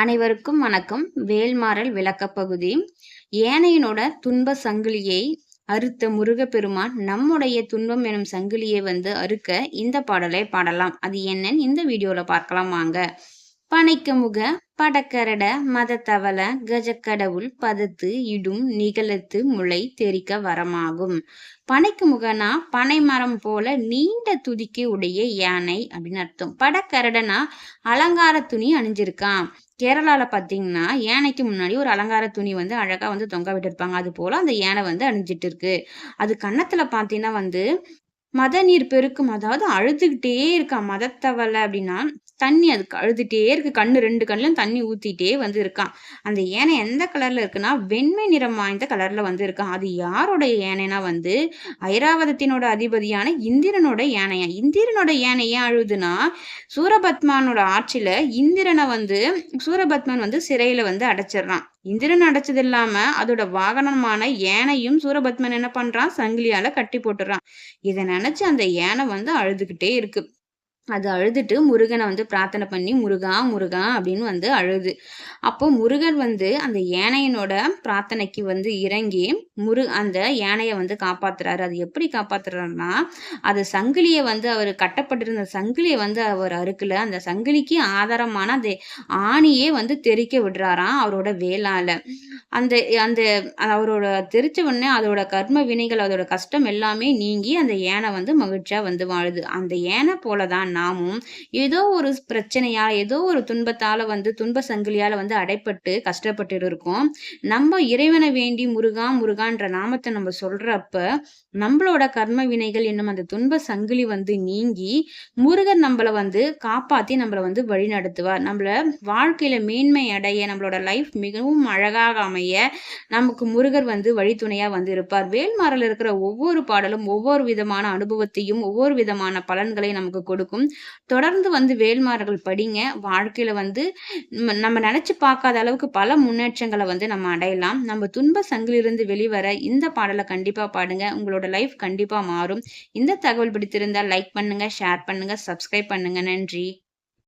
அனைவருக்கும் வணக்கம். வேல்மாறல் விளக்கப்பகுதி ஏனையனோட துன்ப சங்கிலியை அறுத்த முருகப்பெருமான் நம்முடைய துன்பம் எனும் சங்கிலியை வந்து அறுக்க இந்த பாடலை பாடலாம். அது என்னன்னு இந்த வீடியோவில் பார்க்கலாம் வாங்க. பனைக்கு முக படக்கரட மதத்தவள கஜக்கடவுள் பதத்து இடும் நிகழத்து முளை தெரிக்க வரமாகும். பனைக்கு முகனா பனை மரம் போல நீண்ட துதிக்கு உடைய யானை அப்படின்னு அர்த்தம். படக்கரடனா அலங்கார துணி அணிஞ்சிருக்கான் கேரளால பாத்தீங்கன்னா யானைக்கு முன்னாடி ஒரு அலங்கார துணி வந்து அழகா வந்து தொங்க விட்டுருப்பாங்க. அது போல அந்த யானை வந்து அணிஞ்சிட்டு இருக்கு அது கன்னத்துல பாத்தீங்கன்னா வந்து மத நீர் பெருக்கும் அதாவது அழுதுகிட்டே இருக்கான் மதத்தவளை அப்படின்னா தண்ணி அதுக்கு அழுதுகிட்டே இருக்குது கண்ணு ரெண்டு கண்ணிலும் தண்ணி ஊற்றிட்டே வந்து இருக்கான் அந்த யானை எந்த கலரில் இருக்குன்னா வெண்மை நிறம் வாய்ந்த கலரில் வந்து இருக்கான் அது யாரோடைய ஏனைனா வந்து ஐராவதத்தினோட அதிபதியான இந்திரனோட யானையா? இந்திரனோட யானை ஏன் அழுதுன்னா சூரபத்மானோட ஆட்சியில் இந்திரனை வந்து சூரபத்மன் வந்து சிறையில் வந்து அடைச்சிடுறான். இந்திரன் அடைச்சது இல்லாம அதோட வாகனமான யானையும் சூரபத்மன் என்ன பண்றான்? சங்கிலியால கட்டி போட்டுறான். இதை நினைச்சு அந்த யானை வந்து அழுதுகிட்டே இருக்கு. அது அழுதுட்டு முருகனை வந்து பிரார்த்தனை பண்ணி முருகா முருகா அப்படின்னு வந்து அழுது. அப்போ முருகன் வந்து அந்த யானையனோட பிரார்த்தனைக்கு வந்து இறங்கி முரு அந்த யானையை வந்து காப்பாத்துறாரு. அது எப்படி காப்பாத்துறாருன்னா அது சங்கிலியை வந்து அவர் கட்டப்பட்டிருந்த சங்கிலியை வந்து அவர் அறுக்கல. அந்த சங்கிலிக்கு ஆதாரமான அந்த ஆணியே வந்து தெரிக்க விடுறாராம் அவரோட வேளால அந்த அந்த அவரோட தெரிச்ச உடனே அதோட கர்ம வினைகள் அதோட கஷ்டம் எல்லாமே நீங்கி அந்த யானை வந்து மகிழ்ச்சியா வந்து வாழுது. அந்த யானை போலதான் நாமும் ஏதோ ஒரு பிரச்சனையால் ஏதோ ஒரு துன்பத்தால் வந்து துன்ப சங்கிலியால் வந்து அடைப்பட்டு கஷ்டப்பட்டு இருக்கோம். நம்ம இறைவனை வேண்டி முருகா முருகான்ற நாமத்தை நம்ம சொல்றப்ப நம்மளோட கர்ம வினைகள் என்னும் அந்த துன்ப சங்கிலி வந்து நீங்கி முருகன் நம்மளை வந்து காப்பாத்தி நம்மளை வந்து வழி நடத்துவார் நம்மள வாழ்க்கையில மேன்மை அடைய நம்மளோட லைஃப் மிகவும் அழகாக அமைய நமக்கு முருகர் வந்து வழித்துணையா வந்து இருப்பார். வேல்மாரில் இருக்கிற ஒவ்வொரு பாடலும் ஒவ்வொரு விதமான அனுபவத்தையும் ஒவ்வொரு விதமான பலன்களை நமக்கு கொடுக்கும். தொடர்ந்து வந்து வேல்மார்கள் படிங்க. வாழ்க்கையில் வந்து நம்ம நினச்சி பார்க்காத அளவுக்கு பல முன்னேற்றங்களை வந்து நம்ம அடையலாம். நம்ம துன்ப சங்கிலிருந்து வெளிவர இந்த பாடலை கண்டிப்பாக பாடுங்க. உங்களோட லைஃப் கண்டிப்பாக மாறும். இந்த தகவல் பிடித்திருந்தால் லைக் பண்ணுங்கள் ஷேர் பண்ணுங்கள் சப்ஸ்கிரைப் பண்ணுங்கள் நன்றி.